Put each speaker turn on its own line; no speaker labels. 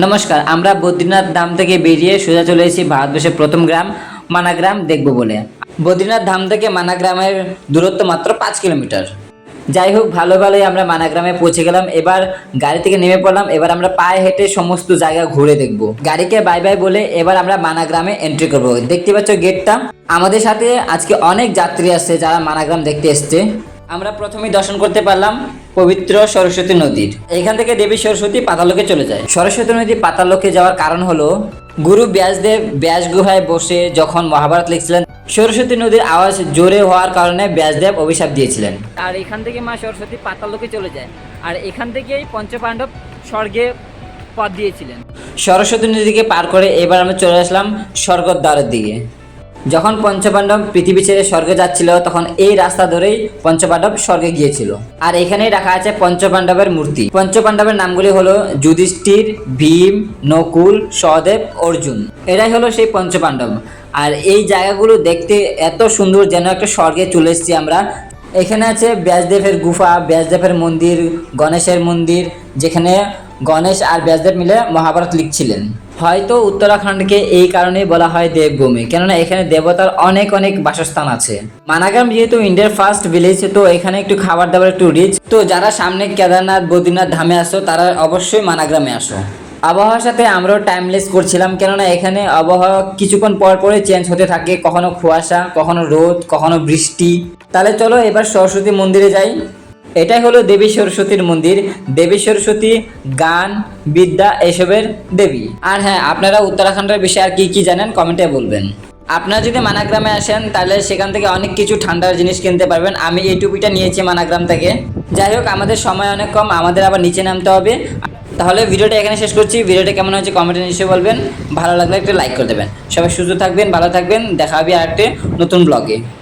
নমস্কার, আমরা বদ্রীনাথ ধাম থেকে বেরিয়ে সোজা চলে এসেছি ভারতবর্ষের প্রথম গ্রাম, মানাগ্রাম দেখব বলে। বদ্রীনাথ ধাম থেকে মানাগ্রামের দূরত্ব মাত্র পাঁচ কিলোমিটার। যাই হোক, ভালো ভালোই আমরা মানাগ্রামে পৌঁছে গেলাম। এবার গাড়ি থেকে নেমে পড়লাম। এবার আমরা পায়ে হেঁটে সমস্ত জায়গা ঘুরে দেখব। গাড়িকে বাই বাই বলে এবার আমরা মানাগ্রামে এন্ট্রি করব। দেখতে পাচ্ছ গেটটা আমাদের সাথে আজকে অনেক যাত্রী আসছে যারা মানাগ্রাম দেখতে এসছে। আমরা প্রথমেই দর্শন করতে পারলাম পবিত্র সরস্বতী নদীর। এখান থেকে দেবী সরস্বতী পাতালোকে চলে যায়। সরস্বতী নদী পাতালোকে যাওয়ার কারণ হলো গুরু ব্যাসদেব ব্যাস গুহায় বসে যখন মহাভারত লিখছিলেন সরস্বতী নদীর আওয়াজ জোরে হওয়ার কারণে ব্যাসদেব অভিশাপ দিয়েছিলেন। আর এখান থেকে মা সরস্বতী পাতালোকে চলে যায়। আর এখান থেকেই পঞ্চপাণ্ডব স্বর্গে পথ দিয়েছিলেন। সরস্বতী নদীকে পার করে এবার আমরা চলে আসলাম স্বর্গদ্বারের দিকে। যখন পঞ্চপাণ্ডব পৃথিবী ছেড়ে স্বর্গে যাচ্ছিল, তখন এই রাস্তা ধরেই পঞ্চপাণ্ডব স্বর্গে গিয়েছিল। আর এখানেই রাখা আছে পঞ্চপাণ্ডবের মূর্তি। পঞ্চপাণ্ডবের নামগুলি হলো যুধিষ্ঠির, ভীম, নকুল সহদেব অর্জুন। এরাই হলো সেই পঞ্চপাণ্ডব। আর এই জায়গাগুলো দেখতে এত সুন্দর যেন একটা স্বর্গে চলে এসেছি আমরা। এখানে আছে ব্যাসদেবের গুফা, ব্যাসদেবের মন্দির, গণেশের মন্দির, যেখানে গণেশ আর ব্যাসদেব মিলে মহাভারত লিখছিলেন। হয়তো উত্তরাখণ্ডকে এই কারণেই বলা হয় দেবভূমি, কেননা এখানে দেবতার অনেক অনেক বাসস্থান আছে। মানাগ্রাম যেহেতু ইন্ডিয়ার ফার্স্ট ভিলেজ তো এখানে একটু খাবার দাবার একটু রিচ তো যারা সামনে কেদারনাথ, বদ্রীনাথ ধামে আসো, তারা অবশ্যই মানাগ্রামে আসো। আবহাওয়ার সাথে আমরাও টাইমলেস করছিলাম, কেননা এখানে আবহাওয়া কিছুক্ষণ পর পরে চেঞ্জ হতে থাকে, কখনো কুয়াশা, কখনো রোদ, কখনো বৃষ্টি। তাহলে চলো এবার সরস্বতী মন্দিরে যাই। এটাই হলো দেবী সরস্বতীর মন্দির। দেবী সরস্বতী, গান, বিদ্যা এসবের দেবী। আর হ্যাঁ আপনারা উত্তরাখণ্ডের বিষয়ে আর কি কি জানেন কমেন্টে বলবেন। আপনারা যদি মানাগ্রামে আসেন, তাহলে সেখান থেকে অনেক কিছু ঠান্ডার জিনিস কিনতে পারবেন। আমি এই টুপিটা নিয়েছি মানাগ্রাম থেকে। যাই হোক, আমাদের সময় অনেক কম, আমাদের আবার নিচে নামতে হবে। তাহলে ভিডিওটা এখানে শেষ করছি। ভিডিওটা কেমন হয়েছে কমেন্টে নিশ্চয়ই বলবেন। ভালো লাগলে একটা লাইক করে দেবেন। সবাই সুস্থ থাকবেন, ভালো থাকবেন। দেখা হবে আর একটা নতুন ব্লগে।